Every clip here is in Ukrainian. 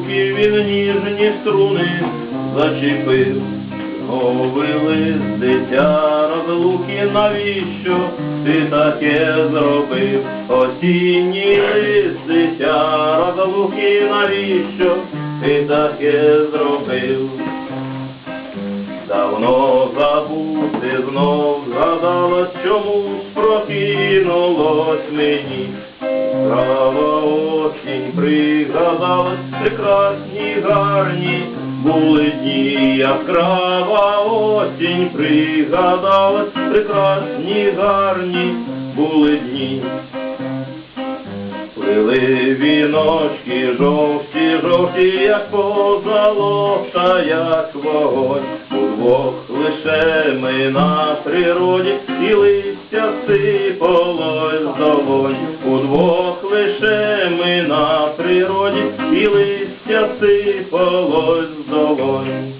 ніжні струни зачепив. Говорили з дитя розлуки, навіщо ти таке зробив? Осінні лист дитя розлуки, навіщо ти таке зробив? Давно забути знов згадалось, чомусь прокинулось мені. Права осінь пригадалась, прекрасні, гарні були дні, яскрава осінь пригадалась, прекрасні, гарні були дні. Плили віночки жовті, жовті, як позолота, як вогонь. Удвох лише ми на природі, і листя сипалось долонь. Удвох лише ми на природі, і листя сипалось долонь.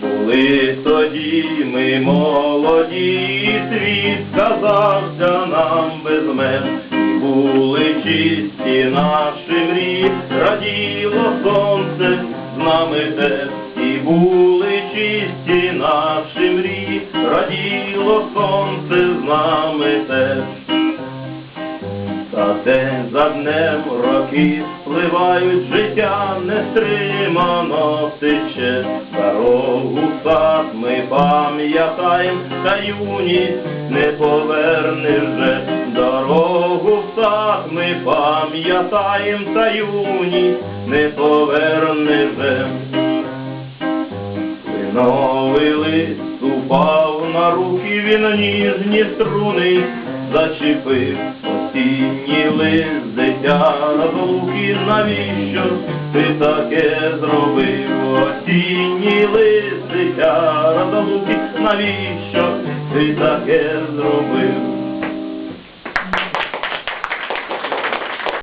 Були тоді ми молоді, і світ казався нам без мен. Були чисті наші мрії, раділо сонце те. І були чисті наші мрії, раділо сонце з нами те. Та день за днем роки спливають, життя нестримано тече. Дорогу в сад ми пам'ятаєм, та юність не повернеш же. Дорогу пам'ятаєм, та юність не повернеш же. Кленовий лист упав на руки, він ніжні струни зачепив. Осінній лист дитя розлуки, навіщо ти таке зробив? Осінній лист дитя розлуки, навіщо ти таке зробив?